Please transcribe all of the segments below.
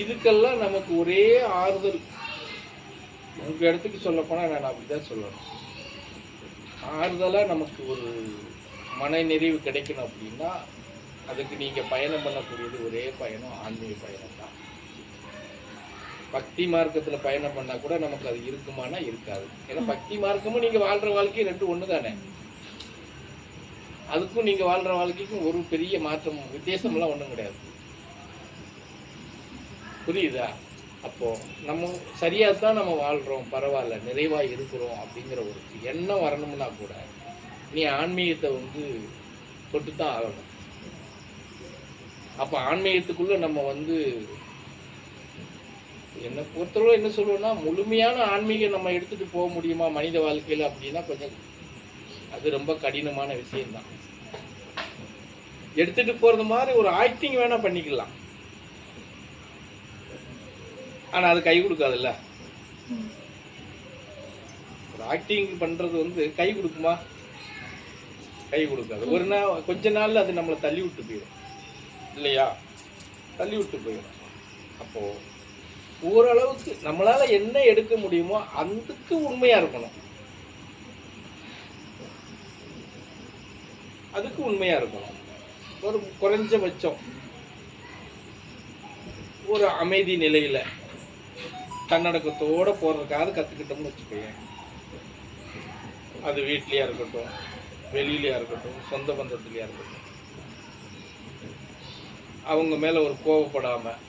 இதுக்கெல்லாம் நமக்கு ஒரே ஆறுதல். உங்கள் இடத்துக்கு சொல்லப் நான் நான் அப்படிதான் சொல்லணும் ஆறுதலாக நமக்கு ஒரு மன நிறைவு கிடைக்கணும் அப்படின்னா அதுக்கு நீங்கள் பயணம் பண்ணக்கூடியது ஒரே பயணம் ஆன்மீக பயணம் தான். பக்தி மார்க்கத்தில் பயணம் பண்ணால் கூட நமக்கு அது இருக்குமானா இருக்காது. ஏன்னா பக்தி மார்க்கமும் நீங்கள் வாழ்கிற வாழ்க்கையும் ரெண்டு ஒன்று தானே அதுக்கும் நீங்கள் வாழ்கிற வாழ்க்கைக்கும் ஒரு பெரிய மாற்றம் வித்தியாசம்லாம் ஒன்றும் கிடையாது. புரியுதா? அப்போது நம்ம சரியாக தான் நம்ம வாழ்கிறோம் பரவாயில்ல நிறைவாக இருக்கிறோம் அப்படிங்கிற ஒரு எண்ணம் வரணும்னா கூட நீ ஆன்மீகத்தை வந்து தொட்டு தான் ஆகணும். அப்போ ஆன்மீகத்துக்குள்ளே நம்ம வந்து என்ன பொறுத்தளவு என்ன சொல்லுவோம்னா முழுமையான ஆன்மீகம் நம்ம எடுத்துகிட்டு போக முடியுமா மனித வாழ்க்கையில் அப்படின்னா கொஞ்சம் அது ரொம்ப கடினமான விஷயம்தான். எடுத்துட்டு போகிறது மாதிரி ஒரு ஆக்டிங் வேணால் பண்ணிக்கலாம். ஆனால் அது கை கொடுக்காதுல்ல? ஒரு ஆக்டிங் பண்ணுறது வந்து கை கொடுக்குமா? கை கொடுக்காது. ஒரு நாள் கொஞ்ச நாளில் அது நம்மளை தள்ளி விட்டு போயிடும். இல்லையா? தள்ளி விட்டு போயிடும். அப்போது ஓரளவுக்கு நம்மளால் என்ன எடுக்க முடியுமோ அதுக்கு உண்மையாக இருக்கணும். அதுக்கு உண்மையாக இருக்கணும். ஒரு குறைஞ்சபட்சம். ஒரு அமைதி நிலையில். தன்னடக்கத்தோட போறதுக்காக கற்றுக்கிட்டோம்னு வச்சுக்கோங்க அது வீட்லேயா இருக்கட்டும் வெளியிலையாக இருக்கட்டும் சொந்த பந்தத்துலையாக இருக்கட்டும். அவங்க மேலே ஒரு கோவப்படாமல்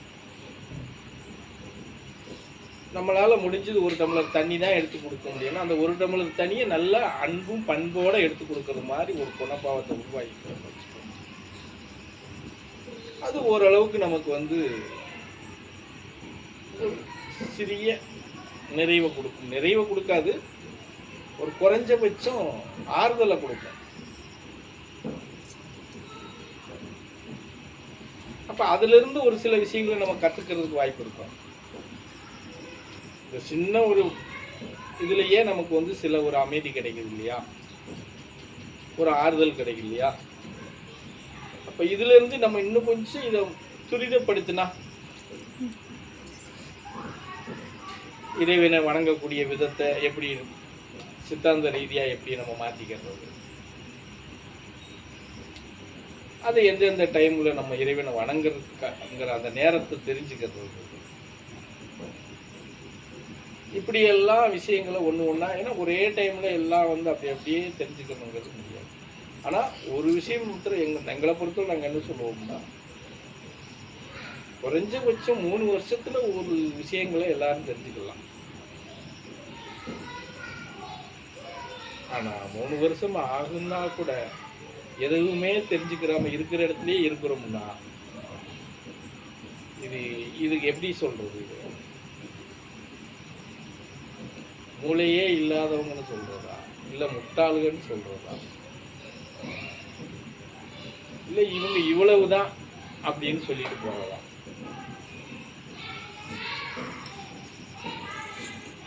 நம்மளால் முடிஞ்சது ஒரு டம்ளர் தண்ணி தான் எடுத்து கொடுக்க முடியும்னா அந்த ஒரு டம்ளர் தண்ணியை நல்லா அன்பும் பண்போடு எடுத்து கொடுக்குற மாதிரி ஒரு குணப்பாவத்தை உருவாக்கிக்கிறோம் வச்சுக்கோங்க அது ஓரளவுக்கு நமக்கு வந்து சிறிய நிறைவை கொடுக்கும். நிறைவை கொடுக்காது ஒரு குறைஞ்சபட்சம் ஆறுதலை கொடுக்கும். அப்போ அதிலிருந்து ஒரு சில விஷயங்களை நம்ம கற்றுக்கிறதுக்கு வாய்ப்பு இருக்கும். இந்த சின்ன ஒரு இதுலேயே நமக்கு வந்து சில ஒரு அமைதி கிடைக்குது இல்லையா? ஒரு ஆறுதல் கிடைக்கும் இல்லையா? அப்போ இதுலேருந்து நம்ம இன்னும் கொஞ்சம் இதை துரிதப்படுத்தினா இறைவனை வணங்கக்கூடிய விதத்தை எப்படி சித்தாந்த ரீதியாக எப்படி நம்ம மாற்றிக்கிறது அது எந்தெந்த டைமில் நம்ம இறைவனை வணங்குறதுக்குங்கிற அந்த நேரத்தை தெரிஞ்சுக்கிறது. இப்படி எல்லா விஷயங்களை ஒன்று ஒன்றா ஏன்னா ஒரே டைமில் எல்லாம் வந்து அப்படி அப்படியே தெரிஞ்சுக்கணுங்கிறது முடியாது. ஆனால் ஒரு விஷயம் மட்டும் எங்கள் எங்களை பொறுத்தவரை நாங்கள் என்ன சொல்லுவோம்னா குறைஞ்சபட்சம் மூணு வருஷத்துல ஒரு விஷயங்களை எல்லாரும் தெரிஞ்சுக்கலாம். ஆனா மூணு வருஷம் ஆகுன்னா கூட எதுவுமே தெரிஞ்சுக்கிறாம இருக்கிற இடத்துலயே இருக்கிறோம்னா இது இதுக்கு எப்படி சொல்றது? மூளையே இல்லாதவங்கன்னு சொல்றதா? இல்ல முட்டாளுகன்னு சொல்றதா? இல்ல இவங்க இவ்வளவுதான் அப்படின்னு சொல்லிட்டு போகலாம்.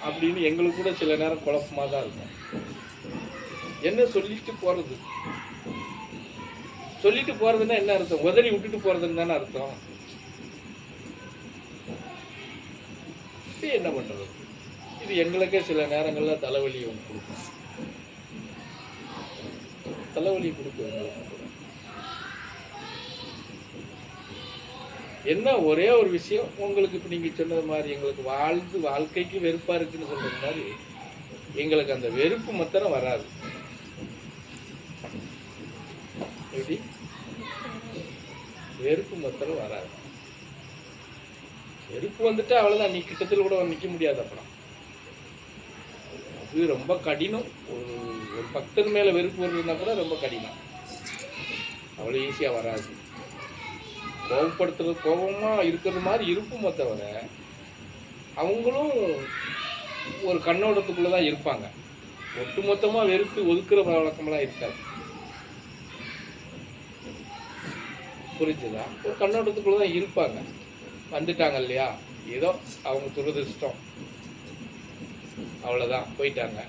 அப்படின்னு எங்களுக்கு கூட சில நேரம் குழப்பமா தான் இருக்கும். என்ன சொல்லிட்டு போகிறது சொல்லிட்டு போகிறதுன்னா என்ன அர்த்தம்? உதறி விட்டுட்டு போகிறதுன்னு தானே அர்த்தம். இப்போ என்ன பண்ணுறது இது எங்களுக்கே சில நேரங்களில் தலைவலி வந்து கொடுக்கும். தலைவலி கொடுக்கும் எங்களுக்கு கூட. என்ன ஒரே ஒரு விஷயம் உங்களுக்கு இப்போ நீங்கள் சொன்னது மாதிரி எங்களுக்கு வாழ்ந்து வாழ்க்கைக்கு வெறுப்பாக இருக்குன்னு சொல்கிறது மாதிரி எங்களுக்கு அந்த வெறுப்பு மாத்திரம் வராது. எப்படி? வெறுப்பு மாத்திரம் வராது. வெறுப்பு வந்துட்டு அவ்வளோதான் நீ கிட்டத்தில் கூட நிற்க முடியாது அப்புறம். அது ரொம்ப கடினம். ஒரு ஒரு பக்தர் மேலே வெறுப்பு வருதுன்னா கூட ரொம்ப கடினம். அவ்வளோ ஈஸியாக வராது. கோபப்படுத்துறது கோபமாக இருக்கிற மாதிரி இருக்குமே தவிர அவங்களும் ஒரு கண்ணோட்டத்துக்குள்ளே தான் இருப்பாங்க. ஒட்டுமொத்தமாக வெறுத்து ஒதுக்குற வழக்கமெல்லாம் இருக்காது. புரிஞ்சுதா? ஒரு கண்ணோட்டத்துக்குள்ள தான் இருப்பாங்க. வந்துட்டாங்க இல்லையா? ஏதோ அவங்க துரதிர்ஷ்டம். அவ்வளோதான் போயிட்டாங்க.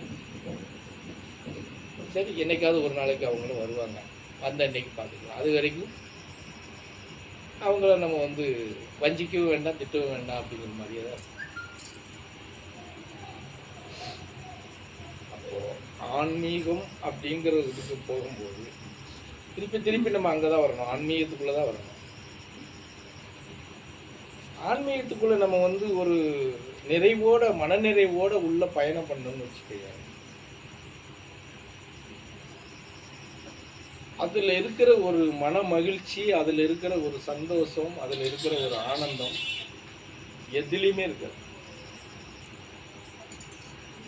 சரி என்னைக்காவது ஒரு நாளைக்கு அவங்களும் வருவாங்க. வந்த அன்னைக்கு பார்த்துக்கலாம். அது வரைக்கும் அவங்கள நம்ம வந்து வஞ்சிக்கவும் வேண்டாம் திட்டவும் வேண்டாம் அப்படிங்கிற மாதிரியே தான் அப்போது அப்போ ஆன்மீகம் அப்படிங்கிற இதுக்கு போகும்போது திருப்பி திருப்பி நம்ம அங்கே தான் வரணும் ஆன்மீகத்துக்குள்ளே தான் வரணும். ஆன்மீகத்துக்குள்ளே நம்ம வந்து ஒரு நிறைவோட மனநிறைவோட உள்ள பயணம் பண்ணணும்னு வச்சுக்கோங்க அதில் இருக்கிற ஒரு மன மகிழ்ச்சி அதில் இருக்கிற ஒரு சந்தோஷம் அதில் இருக்கிற ஒரு ஆனந்தம் எதுலேயுமே இருக்காது.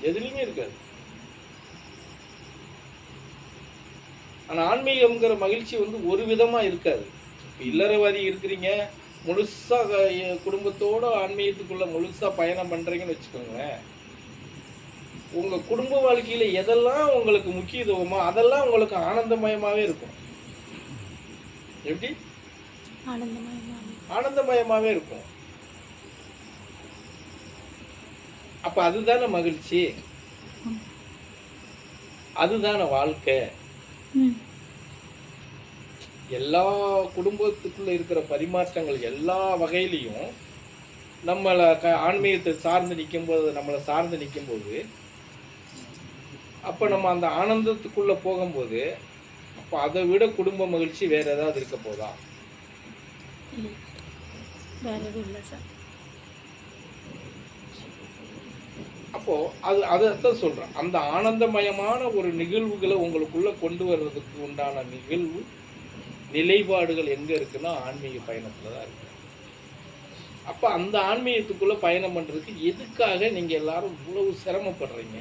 எதுலேயுமே இருக்காது. ஆனால் ஆன்மீகம்ங்கிற மகிழ்ச்சி வந்து ஒரு விதமாக இருக்காது. இப்போ இல்லறவாதி இருக்கிறீங்க முழுசாக குடும்பத்தோடு ஆன்மீகத்துக்குள்ளே முழுசாக பயணம் பண்ணுறீங்கன்னு வச்சுக்கோங்களேன். உங்கள் குடும்ப வாழ்க்கையில் எதெல்லாம் உங்களுக்கு முக்கியத்துவமோ அதெல்லாம் உங்களுக்கு ஆனந்தமயமாகவே இருக்கும். எப்படி? ஆனந்தமயமாக ஆனந்தமயமாகவே இருக்கும். அப்போ அதுதானே மகிழ்ச்சி? அதுதானே வாழ்க்கை? எல்லா குடும்பத்துக்குள்ள இருக்கிற பரிமாற்றங்கள் எல்லா வகையிலையும் நம்மளை க ஆன்மீகத்தை சார்ந்து நிற்கும்போது நம்மளை சார்ந்து நிற்கும்போது அப்போ நம்ம அந்த ஆனந்தத்துக்குள்ளே போகும்போது அப்போ அதை விட குடும்ப மகிழ்ச்சி வேற ஏதாவது இருக்க போதா? அப்போது அது அதைத்தான் சொல்கிறேன் அந்த ஆனந்தமயமான ஒரு நிகழ்வுகளை உங்களுக்குள்ளே கொண்டு வர்றதுக்கு உண்டான நிகழ்வு நிலைப்பாடுகள் எங்கே இருக்குன்னா ஆன்மீக பயணத்தில் தான் இருக்கு. அப்போ அந்த ஆன்மீகத்துக்குள்ளே பயணம் பண்ணுறதுக்கு எதுக்காக நீங்கள் எல்லாரும் இவ்வளவு சிரமப்படுறீங்க?